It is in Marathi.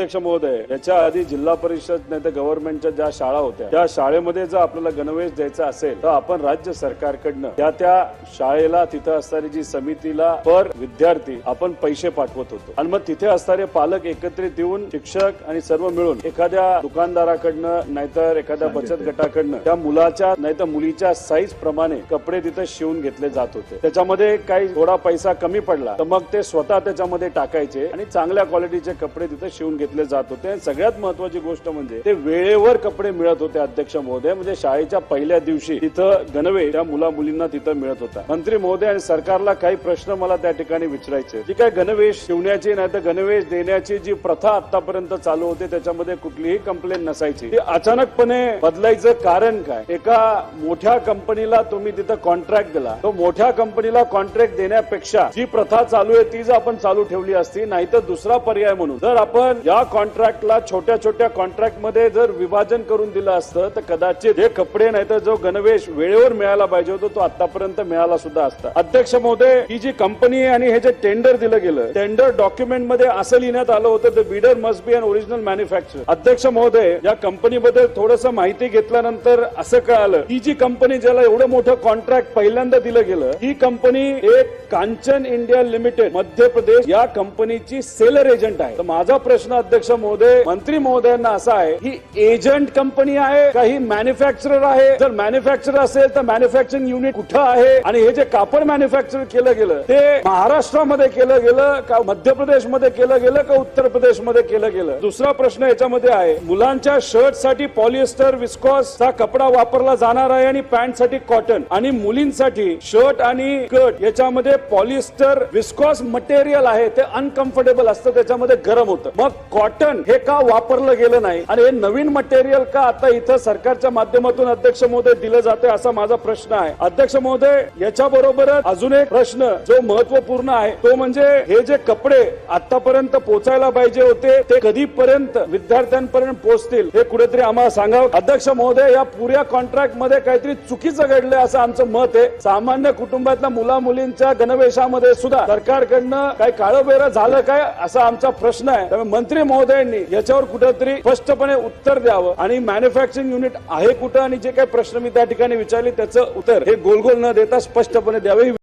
अध्यक्ष महोदय याच्या आधी जिल्हा परिषद नाही तर गव्हर्नमेंटच्या ज्या शाळा होत्या त्या शाळेमध्ये जर आपल्याला गणवेश द्यायचा असेल तर आपण राज्य सरकारकडनं त्या त्या शाळेला तिथं असणारी जी समितीला पर विद्यार्थी आपण पैसे पाठवत होतो. आणि मग तिथे असणारे पालक एकत्रित येऊन शिक्षक आणि सर्व मिळून एखाद्या दुकानदाराकडनं नाहीतर एखाद्या बचत गटाकडनं त्या मुलाच्या नाहीतर मुलीच्या साईज प्रमाणे कपडे तिथे शिवून घेतले जात होते. त्याच्यामध्ये काही थोडा पैसा कमी पडला तर मग ते स्वतः त्याच्यामध्ये टाकायचे आणि चांगल्या क्वालिटीचे कपडे तिथे शिवून घेतले जात होते. आणि सगळ्यात महत्वाची गोष्ट म्हणजे ते वेळेवर कपडे मिळत होते अध्यक्ष महोदय. म्हणजे शाळेच्या पहिल्या दिवशी तिथं गणवे त्या मुला मुलींना तिथं मिळत होता. मंत्री महोदय आणि सरकारला काही प्रश्न मला त्या ठिकाणी विचारायचे जी काय गणवेश शिवण्याची नाही तर गणवेश देण्याची जी प्रथा आतापर्यंत चालू होते त्याच्यामध्ये कुठलीही कंप्लेंट नसायची. ती अचानकपणे बदलायचं कारण काय? एका मोठ्या कंपनीला तुम्ही तिथं कॉन्ट्रॅक्ट दिला. तो मोठ्या कंपनीला कॉन्ट्रॅक्ट देण्यापेक्षा जी प्रथा चालू आहे ती जर आपण चालू ठेवली असती. नाहीतर दुसरा पर्याय म्हणून. जर आपण या कॉन्ट्रॅक्टला छोट्या छोट्या कॉन्ट्रॅक्टमध्ये जर विभाजन करून दिलं असतं तर कदाचित हे कपडे नाहीतर जो गणवेश वेळेवर मिळाला पाहिजे होता तो आतापर्यंत मिळाला सुद्धा असता. अध्यक्ष महोदय ही जी कंपनी आहे आणि हे जे टेंडर दिलं गेलं टेंडर डॉक्युमेंटमध्ये असं लिहिण्यात आलं होतं the bidder must be an original manufacture अध्यक्ष महोदय या कंपनीबद्दल थोडस माहिती घेतल्यानंतर असं कळालं ही जी कंपनी ज्याला एवढं मोठं कॉन्ट्रॅक्ट पहिल्यांदा दिलं गेलं ही कंपनी एक कांचन इंडिया लिमिटेड मध्य प्रदेश या कंपनीची सेलर एजंट आहे. तर माझा प्रश्न अध्यक्ष महोदय मंत्री महोदयांना असं आहे ही एजंट कंपनी आहे का ही मॅन्युफॅक्चरर आहे. जर मॅन्युफॅक्चरर असेल तर मॅन्युफॅक्चरिंग युनिट कुठं आहे? आणि हे जे कापड मॅन्युफॅक्चर केलं गेलं ते महाराष्ट्रामध्ये केलं गेलं का मध्य प्रदेशमध्ये केलं गेलं का उत्तर प्रदेशमध्ये केलं गेलं? दुसरा प्रश्न याच्यामध्ये आहे मुलांच्या शर्टसाठी पॉलिएस्टर विस्कॉस चा कपडा वापरला जाणार आहे आणि पॅन्टसाठी कॉटन आणि मुलींसाठी शर्ट आणि कट याच्यामध्ये पॉलिएस्टर विस्कॉस मटेरियल आहे ते अनकम्फर्टेबल असतं त्याच्यामध्ये गरम होतं. मग कॉटन हे का वापरलं गेलं नाही? आणि हे नवीन मटेरियल का आता इथं सरकारच्या माध्यमातून अध्यक्ष महोदय दिलं जाते असा माझा प्रश्न आहे. अध्यक्ष महोदय याच्या बरोबरच अजून एक प्रश्न जो महत्त्वपूर्ण आहे तो म्हणजे हे जे कपडे आतापर्यंत पोचायला पाहिजे होते ते कधीपर्यंत विद्यार्थ्यांपर्यंत पोहोचतील हे कुठेतरी आम्हाला सांगाव? अध्यक्ष महोदय या पुऱ्या कॉन्ट्रॅक्टमध्ये काहीतरी चुकीचं घडलंय असं आमचं मत आहे. सामान्य कुटुंबातल्या मुला मुलींच्या गणवेशामध्ये सुद्धा सरकारकडनं काही काळोबेरं झालं काय असा आमचा प्रश्न आहे. त्यामुळे मंत्री महोदयांनी याच्यावर कुठेतरी स्पष्टपणे उत्तर द्यावं. आणि मॅन्युफॅक्चरिंग युनिट आहे कुठं? आणि जे काही प्रश्न मी त्या ठिकाणी विचारले त्याचं उत्तर हे गोलगोल न देता स्पष्टपणे द्यावे.